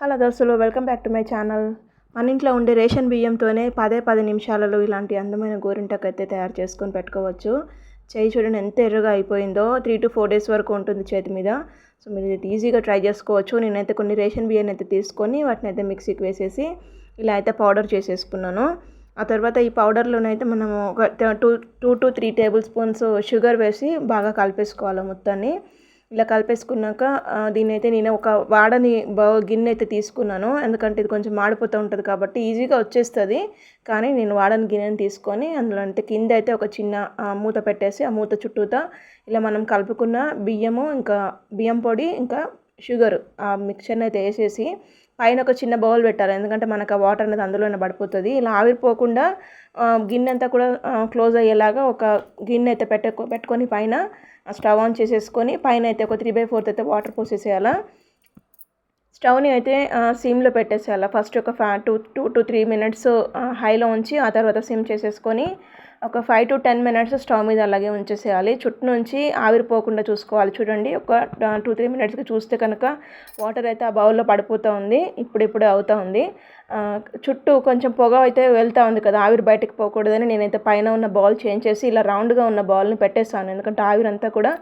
Hello దోస్తులు welcome back to my channel. మన ఇంట్లో ఉండే రేషన్ బియ్యంతోనే పదే పది నిమిషాలలో ఇలాంటి అందమైన గోరింటకు అయితే తయారు చేసుకొని పెట్టుకోవచ్చు. చేయి చూడండి ఎంత ఎర్రగా అయిపోయిందో. త్రీ టు ఫోర్ డేస్ వరకు ఉంటుంది చేతి మీద. సో మీరు ఇది ఈజీగా ట్రై చేసుకోవచ్చు. నేనైతే కొన్ని రేషన్ బియ్యాన్ని అయితే తీసుకొని వాటిని అయితే మిక్సీకి వేసేసి ఇలా అయితే పౌడర్ చేసేసుకున్నాను. ఆ తర్వాత ఈ పౌడర్లోనైతే మనము ఒక two two to three tablespoons sugar వేసి బాగా కలిపేసుకోవాలి మొత్తాన్ని. ఇలా కలిపేసుకున్నాక దీన్ని అయితే నేను ఒక వాడని బౌ- గిన్నె అయితే తీసుకున్నాను. ఎందుకంటే ఇది కొంచెం మాడిపోతూ ఉంటుంది కాబట్టి ఈజీగా వచ్చేస్తుంది. కానీ నేను వాడని గిన్నెని తీసుకొని అందులో అంటే కింద అయితే ఒక చిన్న మూత పెట్టేసి ఆ మూత చుట్టూతా ఇలా మనం కలుపుకున్న బియ్యము ఇంకా బియ్యం పొడి ఇంకా షుగర్ ఆ మిక్చర్ని అయితే వేసేసి పైన ఒక చిన్న బౌల్ పెట్టాలి. ఎందుకంటే మనకు ఆ వాటర్ అనేది అందులోనే పడిపోతుంది. ఇలా ఆవిరిపోకుండా గిన్నె అంతా కూడా క్లోజ్ అయ్యేలాగా ఒక గిన్నె అయితే పెట్ట పెట్టుకొని పైన స్టవ్ ఆన్ చేసేసుకొని పైన అయితే ఒక త్రీ బై ఫోర్త్ అయితే వాటర్ పోసేసేయాలా. స్టవ్ని అయితే సిమ్లో పెట్టేసేయాలి. ఫస్ట్ ఒక ఫ్యా two two to three minutes హైలో ఉంచి ఆ తర్వాత సిమ్ చేసేసుకొని ఒక five to ten minutes stove మీద అలాగే ఉంచేసేయాలి. చుట్టూ నుంచి ఆవిరిపోకుండా చూసుకోవాలి. చూడండి ఒక టూ త్రీ మినిట్స్కి చూస్తే కనుక వాటర్ అయితే ఆ బౌల్లో పడిపోతూ ఉంది. ఇప్పుడిప్పుడే అవుతూ ఉంది. చుట్టూ కొంచెం పొగ అయితే వెళ్తూ ఉంది కదా ఆవిరి బయటకు పోకూడదని నేనైతే పైన ఉన్న బౌల్ చేంజ్ చేసి ఇలా రౌండ్గా ఉన్న బౌల్ని పెట్టేస్తాను ఎందుకంటే ఆవిరి అంతా కూడా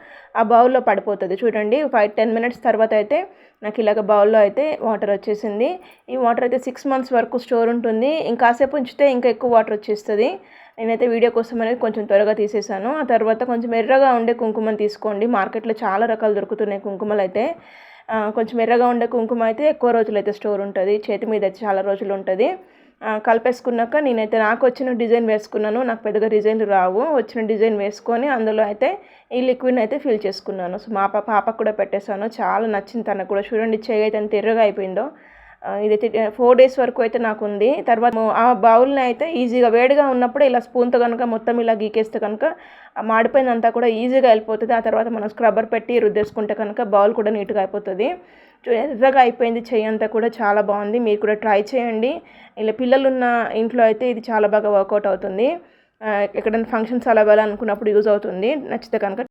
ఆ బౌల్లో పడిపోతుంది. చూడండి ఫైవ్ టెన్ మినిట్స్ తర్వాత అయితే నాకు ఇలాగ బౌల్లో అయితే వాటర్ వచ్చేసింది. ఈ వాటర్ అయితే సిక్స్ మంత్స్ వరకు స్టోర్ ఉంటుంది. ఇంకాసేపు ఉంచితే ఇంకా ఎక్కువ వాటర్ వచ్చేస్తుంది. నేనైతే వీడియో కోసం అనేది కొంచెం త్వరగా తీసేసాను ఆ తర్వాత కొంచెం ఎర్రగా ఉండే కుంకుమని తీసుకోండి. మార్కెట్లో చాలా రకాలు దొరుకుతున్నాయి కుంకుమలు అయితే. కొంచెం ఎర్రగా ఉండే కుంకుమ అయితే ఎక్కువ రోజులు అయితే స్టోర్ ఉంటుంది. చేతి మీద అయితే చాలా రోజులు ఉంటుంది. కలిపేసుకున్నాక నేనైతే నాకు వచ్చిన డిజైన్ వేసుకున్నాను. నాకు పెద్దగా డిజైన్లు రావు. వచ్చిన డిజైన్ వేసుకొని అందులో అయితే ఈ లిక్విడ్ని అయితే ఫిల్ చేసుకున్నాను. సో మా పాప పాపకు కూడా పెట్టేశాను. చాలా నచ్చింది తనకు కూడా. చూడండి చేయి అయితే ఎంత ఎర్రగా అయిపోయిందో. ఇదైతే ఫోర్ డేస్ వరకు అయితే నాకు ఉంది. తర్వాత ఆ బౌల్ని అయితే ఈజీగా వేడిగా ఉన్నప్పుడు ఇలా స్పూన్తో కనుక మొత్తం ఇలా గీకేస్తే కనుక మాడిపోయినంతా మాడిపోయిందంతా కూడా ఈజీగా వెళ్ళిపోతుంది. ఆ తర్వాత మనం స్క్రబ్బర్ పెట్టి రుద్దేసుకుంటే కనుక బౌల్ కూడా నీట్గా అయిపోతుంది. ఎర్రగా అయిపోయింది చెయ్యి అంతా కూడా చాలా బాగుంది. మీరు కూడా ట్రై చేయండి. ఇలా పిల్లలు ఉన్న ఇంట్లో అయితే ఇది చాలా బాగా వర్కౌట్ అవుతుంది. ఎక్కడైనా ఫంక్షన్స్ అలా వెళ్ళాలనుకున్నప్పుడు యూజ్ అవుతుంది. నచ్చితే కనుక